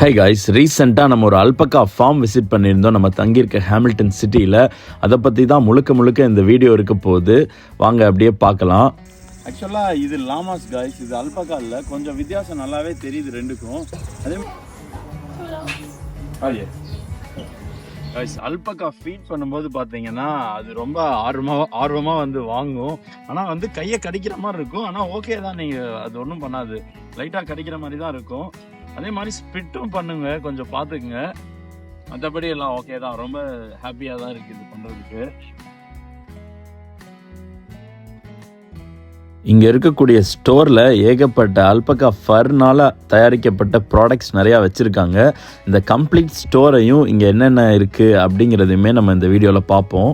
Hey guys ரீசெண்டாக நம்ம ஒரு அல்பக்கா ஃபார்ம் விசிட் பண்ணியிருந்தோம். நம்ம தங்கியிருக்க ஹேமில்டன் சிட்டியில் அதை பற்றி தான் முழுக்க முழுக்க இந்த வீடியோ இருக்க போகுது. வாங்க அப்படியே பார்க்கலாம். ஆக்சுவலாக இது லாமாஸ் காய்ஸ் இது அல்பகா இல்லை. கொஞ்சம் வித்தியாசம் நல்லாவே தெரியுது ரெண்டுக்கும். அதே காய்ஸ் அல்பகா ஃபீட் பண்ணும்போது பார்த்தீங்கன்னா அது ரொம்ப ஆர்வமாக ஆர்வமாக வந்து வாங்கும். ஆனால் வந்து கையை கடிக்கிற மாதிரி இருக்கும். ஆனால் ஓகே தான். நீங்கள் அது ஒன்றும் பண்ணாது. லைட்டாக கடிக்கிற மாதிரி தான் இருக்கும். அதே மாதிரி ஸ்பிட்டும் பண்ணுங்க கொஞ்சம் பார்த்துக்குங்க மற்றபடி எல்லாம் ஓகே தான். ரொம்ப ஹாப்பியாக தான் இருக்குது பண்ணுறதுக்கு இங்கே இருக்கக்கூடிய ஸ்டோரில் ஏகப்பட்ட அல்பக்கா ஃபர்னால் தயாரிக்கப்பட்ட ப்ராடக்ட்ஸ் நிறையா வச்சுருக்காங்க. இந்த கம்ப்ளீட் ஸ்டோரையும் இங்கே என்னென்ன இருக்குது அப்படிங்கிறதையுமே நம்ம இந்த வீடியோவில் பார்ப்போம்.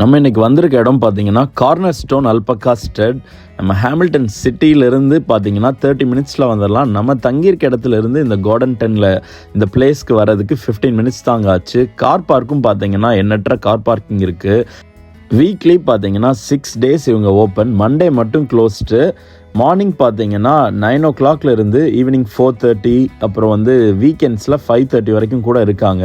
நம்ம இன்றைக்கி வந்திருக்க இடம் பார்த்தீங்கன்னா கார்னர் ஸ்டோன் அல்பக்கா ஸ்டட் நம்ம ஹேமில்டன் சிட்டியிலேருந்து பார்த்தீங்கன்னா தேர்ட்டி மினிட்ஸில் வந்துடலாம் நம்ம தங்கியிருக்க இடத்துல இருந்து இந்த கார்டன் டெனில் இந்த பிளேஸ்க்கு வர்றதுக்கு ஃபிஃப்டீன் மினிட்ஸ் தாங்க ஆச்சு. கார் பார்க்கும் பார்த்தீங்கன்னா எண்ணற்ற கார் பார்க்கிங் இருக்குது வீக்லி பார்த்தீங்கன்னா சிக்ஸ் டேஸ் இவங்க ஓப்பன் மண்டே மட்டும் க்ளோஸ்டு மார்னிங் பார்த்தீங்கன்னா நைன் ஓ கிளாக்லேருந்து ஈவினிங் ஃபோர் தேர்ட்டி அப்புறம் வந்து வீக்கெண்ட்ஸில் ஃபைவ் தேர்ட்டி வரைக்கும் கூட இருக்காங்க.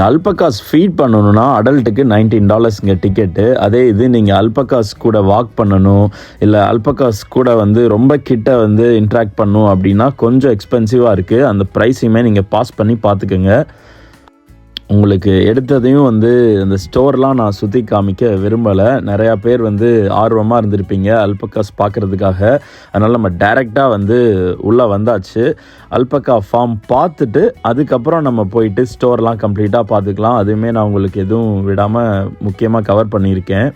அல்பகாஸ் ஃபீட் பண்ணணும்னா அடல்ட்டுக்கு நைன்டீன் டாலர்ஸ்ங்க டிக்கெட்டு அதே இது நீங்கள் அல்பகாஸ் கூட வாக் பண்ணணும். இல்லை அல்பகாஸ் கூட வந்து ரொம்ப கிட்ட வந்து இன்ட்ராக்ட் பண்ணணும் அப்படின்னா கொஞ்சம் எக்ஸ்பென்சிவாக இருக்குது அந்த ப்ரைஸையுமே நீங்கள் பாஸ் பண்ணி பார்த்துக்கோங்க. உங்களுக்கு எடுத்ததையும் வந்து அந்த ஸ்டோர்லாம் நான் சுற்றி காமிக்க விரும்பலை. நிறையா பேர் வந்து ஆர்வமாக இருந்திருப்பீங்க அல்பக்காஸ் பார்க்குறதுக்காக அதனால் நம்ம டைரெக்டாக வந்து உள்ளே வந்தாச்சு. அல்பக்கா ஃபார்ம் பார்த்துட்டு அதுக்கப்புறம் நம்ம போயிட்டு ஸ்டோர்லாம் கம்ப்ளீட்டாக பார்த்துக்கலாம். அதுவுமே நான் உங்களுக்கு எதுவும் விடாமல் முக்கியமாக கவர் பண்ணியிருக்கேன்.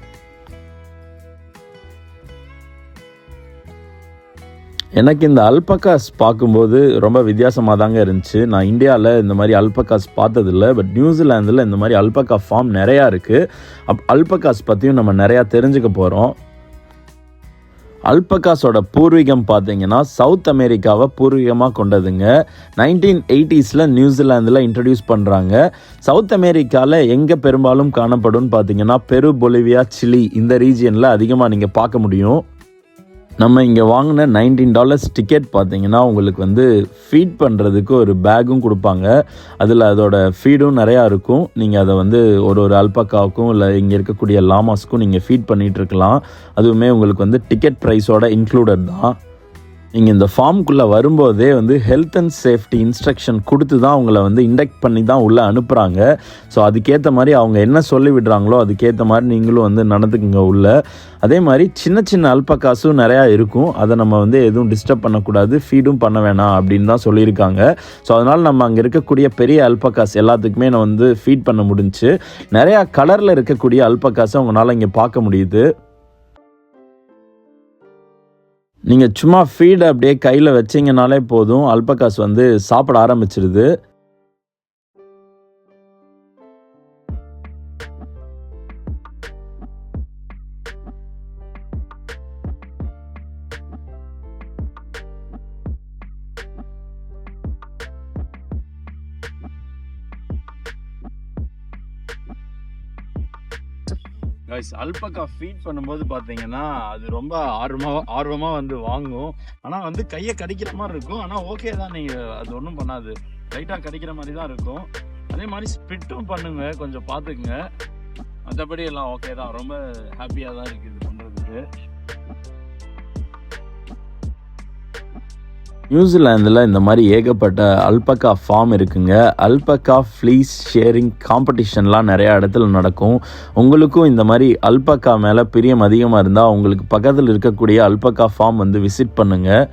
எனக்கு இந்த அல்பகாஸ் பார்க்கும்போது ரொம்ப வித்தியாசமாக தாங்க இருந்துச்சு. நான் இந்தியாவில் இந்த மாதிரி அல்பகாஸ் பார்த்ததில்ல பட் நியூசிலாந்தில் இந்த மாதிரி அல்பகா ஃபார்ம் நிறையா இருக்குது அப் அல்பகாஸ் பற்றியும் நம்ம நிறையா தெரிஞ்சுக்க போகிறோம் அல்பகாஸோட பூர்வீகம் பார்த்தீங்கன்னா சவுத் அமெரிக்காவை பூர்வீகமாக கொண்டதுங்க. நைன்டீன் எயிட்டிஸில் நியூசிலாந்தில் இன்ட்ரடியூஸ் பண்ணுறாங்க சவுத் அமெரிக்காவில் எங்கே பெரும்பாலும் காணப்படும் பார்த்தீங்கன்னா பெரு பொலிவியா சிலி இந்த ரீஜியனில் அதிகமாக நீங்கள் பார்க்க முடியும். நம்ம இங்கே வாங்கின நைன்டீன் டாலர்ஸ் டிக்கெட் பார்த்தீங்கன்னா உங்களுக்கு வந்து ஃபீட் பண்ணுறதுக்கு ஒரு பேக்கும் கொடுப்பாங்க. அதில் அதோட ஃபீடும் நிறையா இருக்கும். நீங்கள் அதை வந்து ஒரு ஒரு அல்பக்காவுக்கும் இல்லை இங்கே இருக்கக்கூடிய லாமாஸ்க்கும் நீங்கள் ஃபீட் பண்ணிகிட்டு இருக்கலாம். அதுவுமே உங்களுக்கு வந்து டிக்கெட் ப்ரைஸோட இன்க்ளூடட் தான். நீங்கள் இந்த ஃபார்முக்குள்ளே வரும்போதே வந்து ஹெல்த் அண்ட் சேஃப்டி இன்ஸ்ட்ரக்ஷன் கொடுத்து தான் அவங்கள வந்து இண்டக்ட் பண்ணி தான் உள்ளே அனுப்புகிறாங்க ஸோ அதுக்கேற்ற மாதிரி அவங்க என்ன சொல்லி விடுறாங்களோ அதுக்கேற்ற மாதிரி நீங்களும் வந்து நடந்துக்குங்க உள்ள. அதே மாதிரி சின்ன சின்ன அல்பக்காசும் நிறையா இருக்கும். அதை நம்ம வந்து எதுவும் டிஸ்டர்ப் பண்ணக்கூடாது. ஃபீடும் பண்ண வேணாம் அப்படின்னு தான் சொல்லியிருக்காங்க. ஸோ அதனால் நம்ம அங்கே இருக்கக்கூடிய பெரிய அல்பக்காஸ் எல்லாத்துக்குமே நான் வந்து ஃபீட் பண்ண முடிஞ்சு. நிறையா கலரில் இருக்கக்கூடிய அல்பக்காஸை அவங்களால இங்கே பார்க்க முடியுது. நீங்கள் சும்மா ஃபீடை அப்படியே கையில் வச்சிங்கனாலே போதும். அல்பகாஸ் வந்து சாப்பிட ஆரம்பிச்சிருது. கைஸ் அல்பக்கா ஃபீட் பண்ணும்போது பார்த்தீங்கன்னா அது ரொம்ப ஆர்வமாக ஆர்வமாக வந்து வாங்கும். ஆனால் வந்து கையை கடிக்கிற மாதிரி இருக்கும். ஆனால் ஓகே தான் நீங்கள் அது ஒன்றும் பண்ணாது. லைட்டாக கடிக்கிற மாதிரி தான் இருக்கும். அதே மாதிரி ஸ்பிட்டும் பண்ணுங்க கொஞ்சம் பார்த்துக்குங்க. மற்றபடி எல்லாம் ஓகே தான். ரொம்ப ஹாப்பியாக தான் இருக்குது பண்ணுறதுக்கு நியூசிலாந்தில் இந்த மாதிரி ஏகப்பட்ட அல்பக்கா ஃபார்ம் இருக்குங்க. அல்பக்கா ஃப்ளீஸ் ஷேரிங் காம்படிஷன்லாம் நிறையா இடத்துல நடக்கும். உங்களுக்கும் இந்த மாதிரி அல்பக்கா மேலே பிரியம் அதிகமாக இருந்தால் உங்களுக்கு பக்கத்தில் இருக்கக்கூடிய அல்பக்கா ஃபார்ம் வந்து விசிட் பண்ணுங்கள்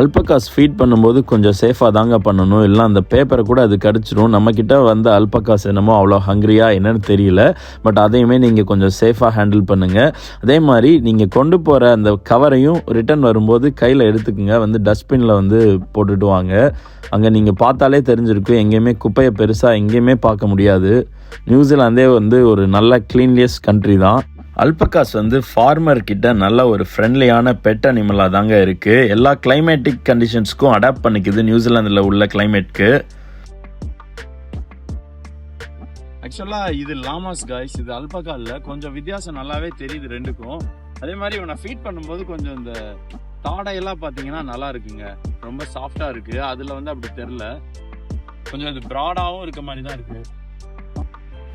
அல்பகாஸ் ஃபீட் பண்ணும்போது கொஞ்சம் சேஃபாக தாங்க பண்ணணும். இல்லை அந்த பேப்பரை கூட அது கடிச்சிடும் நம்மக்கிட்ட வந்து அல்பகாஸ் என்னமோ அவ்வளோ ஹங்க்ரியா என்னன்னு தெரியல. பட் அதையுமே நீங்கள் கொஞ்சம் சேஃபாக ஹேண்டில் பண்ணுங்கள் அதே மாதிரி நீங்கள் கொண்டு போகிற அந்த கவரையும் ரிட்டர்ன் வரும்போது கையில் எடுத்துக்கோங்க. வந்து டஸ்ட்பினில் வந்து போட்டுட்டு வாங்க. அங்கே நீங்கள் பார்த்தாலே தெரிஞ்சிருக்கும். எங்கேயுமே குப்பையை பெருசாக எங்கேயுமே பார்க்க முடியாது. நியூசிலாந்தே வந்து ஒரு நல்ல கிளீன்லியஸ் கண்ட்ரி தான். அல்பகாஸ் வந்து ஃபார்மர் கிட்ட நல்ல ஒரு ஃப்ரெண்ட்லியான பெட் அனிமலாக தாங்க இருக்குது எல்லா கிளைமேட்டிக் கண்டிஷன்ஸ்க்கும் அடாப்ட் பண்ணிக்குது நியூசிலாந்தில் உள்ள கிளைமேட்க்கு ஆக்சுவலாக இது லாமாஸ் காய்ஸ் இது அல்பகாலில் கொஞ்சம் வித்தியாசம் நல்லாவே தெரியுது ரெண்டுக்கும். அதே மாதிரி இவனை ஃபீட் பண்ணும்போது கொஞ்சம் இந்த தாடையெல்லாம் பார்த்தீங்கன்னா நல்லா இருக்குங்க. ரொம்ப சாஃப்டாக இருக்குது அதில் வந்து அப்படி தெரில கொஞ்சம் இது ப்ராடாகவும் இருக்க மாதிரி தான் இருக்குது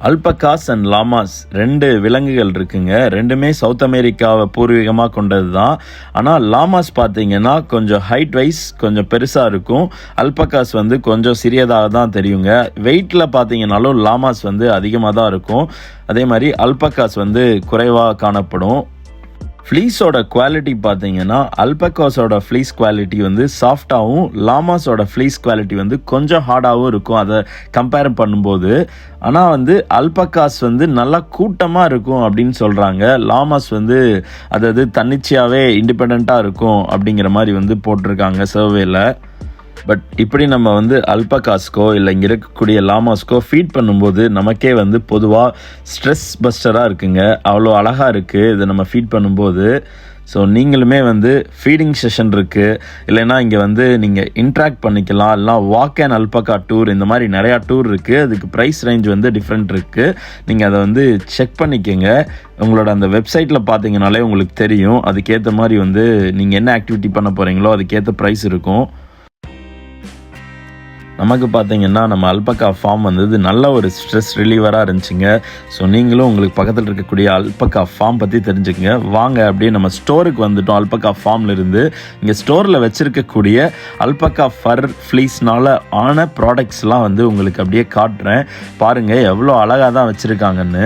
அல்பகாஸ் அண்ட் லாமாஸ் ரெண்டு விலங்குகள் இருக்குங்க. ரெண்டுமே சவுத் அமெரிக்காவை பூர்வீகமாக கொண்டது தான் ஆனால் லாமாஸ் பார்த்தீங்கன்னா கொஞ்சம் ஹைட் வைஸ் கொஞ்சம் பெருசாக இருக்கும். அல்பகாஸ் வந்து கொஞ்சம் சிறியதாக தான் தெரியுங்க. வெயிட்டில் பார்த்தீங்கன்னாலும் லாமாஸ் வந்து அதிகமாக தான் இருக்கும். அதே மாதிரி அல்பகாஸ் வந்து குறைவாக காணப்படும். ஃப்ளீஸோட குவாலிட்டி பார்த்தீங்கன்னா அல்பகாஸோட ஃப்ளீஸ் குவாலிட்டி வந்து சாஃப்டாகவும் லாமாஸோட ஃப்ளீஸ் குவாலிட்டி வந்து கொஞ்சம் ஹார்டாகவும் இருக்கும். அதை கம்பேர் பண்ணும்போது ஆனால் வந்து அல்பகாஸ் வந்து நல்லா கூட்டமாக இருக்கும் அப்படின்னு சொல்கிறாங்க லாமாஸ் வந்து அதாவது தன்னிச்சையாகவே இண்டிபெண்ட்டாக இருக்கும் அப்படிங்கிற மாதிரி வந்து போட்டிருக்காங்க சர்வேல பட் இப்படி நம்ம வந்து அல்பகாஸ்க்கோ இல்லை இங்கே இருக்கக்கூடிய லாமாஸ்க்கோ ஃபீட் பண்ணும்போது நமக்கே வந்து பொதுவாக ஸ்ட்ரெஸ் பஸ்டராக இருக்குங்க. அவ்வளோ அழகாக இருக்குது இதை நம்ம ஃபீட் பண்ணும்போது. ஸோ நீங்களுமே வந்து ஃபீடிங் செஷன் இருக்குது இல்லைன்னா இங்கே வந்து நீங்கள் இன்ட்ராக்ட் பண்ணிக்கலாம். இல்லைனா வாக் அண்ட் அல்பகா டூர் இந்த மாதிரி நிறையா டூர் இருக்குது அதுக்கு ப்ரைஸ் ரேஞ்ச் வந்து டிஃப்ரெண்ட் இருக்குது நீங்கள் அதை வந்து செக் பண்ணிக்கோங்க. உங்களோட அந்த வெப்சைட்டில் பார்த்தீங்கனாலே உங்களுக்கு தெரியும். அதுக்கேற்ற மாதிரி வந்து நீங்கள் என்ன ஆக்டிவிட்டி பண்ண போகிறீங்களோ அதுக்கேற்ற ப்ரைஸ் இருக்கும். நமக்கு பார்த்தீங்கன்னா நம்ம அல்பக்கா ஃபார்ம் வந்தது நல்ல ஒரு ஸ்ட்ரெஸ் ரிலீவராக இருந்துச்சுங்க. ஸோ நீங்களும் உங்களுக்கு பக்கத்தில் இருக்கக்கூடிய அல்பக்கா ஃபார்ம் பற்றி தெரிஞ்சுக்கங்க. வாங்க அப்படியே நம்ம ஸ்டோருக்கு வந்துட்டோம் அல்பக்கா ஃபார்ம்ல இருந்து. இங்கே ஸ்டோரில் வச்சுருக்கக்கூடிய அல்பக்கா ஃபர் ஃப்ளீஸ்னால ஆன ப்ராடக்ட்ஸ்லாம் வந்து உங்களுக்கு அப்படியே காட்டுறேன். பாருங்கள் எவ்வளோ அழகாக தான் வச்சுருக்காங்கன்னு.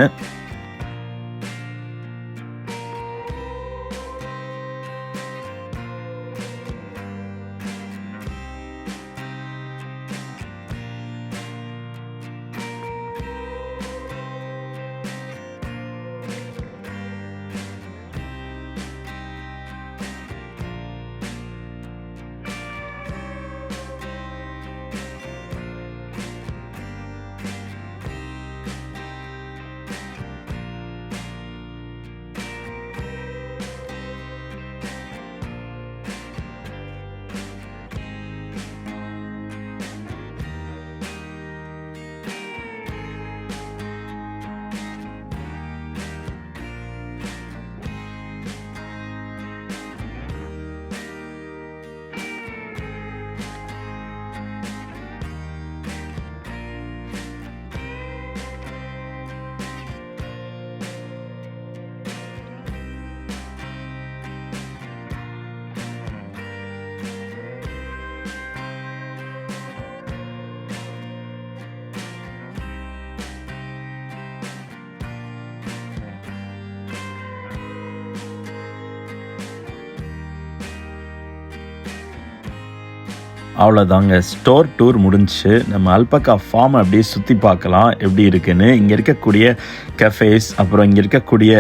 அவ்வளோதாங்க ஸ்டோர் டூர் முடிஞ்சுச்சு. நம்ம அல்பக்கா ஃபார்ம் அப்படியே சுற்றி பார்க்கலாம். எப்படி இருக்குன்னு. இங்கே இருக்கக்கூடிய கஃபேஸ் அப்புறம் இங்கே இருக்கக்கூடிய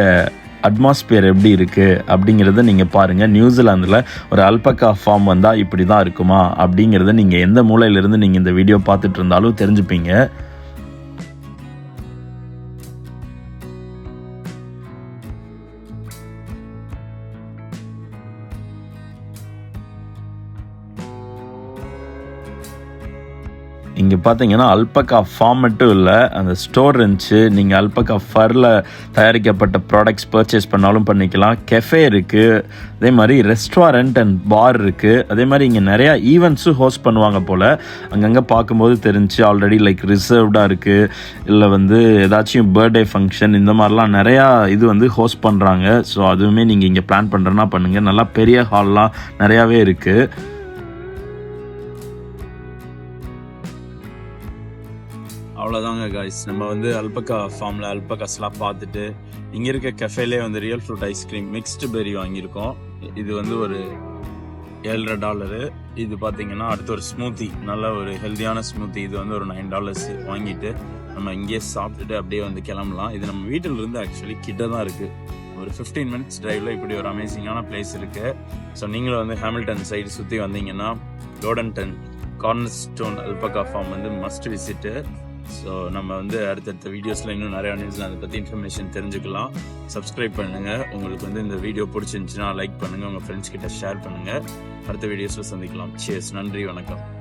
அட்மாஸ்பியர் எப்படி இருக்குது அப்படிங்கிறத நீங்கள் பாருங்கள் நியூசிலாந்தில் ஒரு அல்பக்கா ஃபார்ம் வந்தால் இப்படி தான் இருக்குமா அப்படிங்கிறத நீங்கள் எந்த மூலையிலேருந்து நீங்கள் இந்த வீடியோ பார்த்துட்டு இருந்தாலும் தெரிஞ்சுப்பீங்க. இங்கே பார்த்தீங்கன்னா அல்பக்கா ஃபார்ம் மட்டும் இல்லை அந்த ஸ்டோர் இருந்துச்சு. நீங்கள் அல்பக்கா ஃபரில் தயாரிக்கப்பட்ட ப்ராடக்ட்ஸ் பர்ச்சேஸ் பண்ணாலும் பண்ணிக்கலாம். கெஃபே இருக்குது அதே மாதிரி ரெஸ்டாரண்ட் அண்ட் பார் இருக்குது அதே மாதிரி இங்கே நிறையா ஈவெண்ட்ஸும் ஹோஸ்ட் பண்ணுவாங்க போல். அங்கங்கே பார்க்கும்போது தெரிஞ்சு ஆல்ரெடி லைக் ரிசர்வ்டாக இருக்குது இல்லை வந்து ஏதாச்சும் பர்த்டே ஃபங்க்ஷன் இந்த மாதிரிலாம் நிறையா இது வந்து ஹோஸ்ட் பண்ணுறாங்க ஸோ அதுவுமே நீங்கள் இங்கே பிளான் பண்ணுறேன்னா பண்ணுங்கள் நல்லா பெரிய ஹால்லாம் நிறையாவே இருக்குது காய்ஸ் நம்ம வந்து அல்பக்கா ஃபார்மில் அல்பக்காஸ்லாம் பார்த்துட்டு இங்கே இருக்க கஃபேலே வந்து real fruit ice cream mixed berry வாங்கியிருக்கோம். இது வந்து ஒரு ஏழரை டாலரு இது பார்த்தீங்கன்னா அடுத்து ஒரு ஸ்மூத்தி நல்ல ஒரு ஹெல்த்தியான ஸ்மூத்தி இது வந்து ஒரு நைன் டாலர்ஸ் வாங்கிட்டு நம்ம இங்கேயே சாப்பிட்டுட்டு அப்படியே வந்து கிளம்பலாம். இது நம்ம வீட்டில் இருந்து ஆக்சுவலி கிட்ட தான் இருக்குது ஒரு ஃபிஃப்டீன் மினிட்ஸ் டிரைவில் இப்படி ஒரு அமேசிங்கான பிளேஸ் இருக்குது ஸோ நீங்களும் வந்து ஹேமில்டன் சைடு சுற்றி வந்தீங்கன்னா லோடன்டன் கார்னர் ஸ்டோன் அல்பகா ஃபார்ம் வந்து மஸ்ட் விசிட்டு ஸோ நம்ம வந்து அடுத்தடுத்த வீடியோஸில் இன்னும் நிறையா நியூஸ் அதை பற்றி இன்ஃபர்மேஷன் தெரிஞ்சுக்கலாம். சப்ஸ்கிரைப் பண்ணுங்கள் உங்களுக்கு வந்து இந்த வீடியோ பிடிச்சிருந்துச்சுன்னா லைக் பண்ணுங்கள் உங்கள் ஃப்ரெண்ட்ஸ் கிட்ட ஷேர் பண்ணுங்கள் அடுத்த வீடியோஸில் சந்திக்கலாம். சேஸ் நன்றி. வணக்கம்.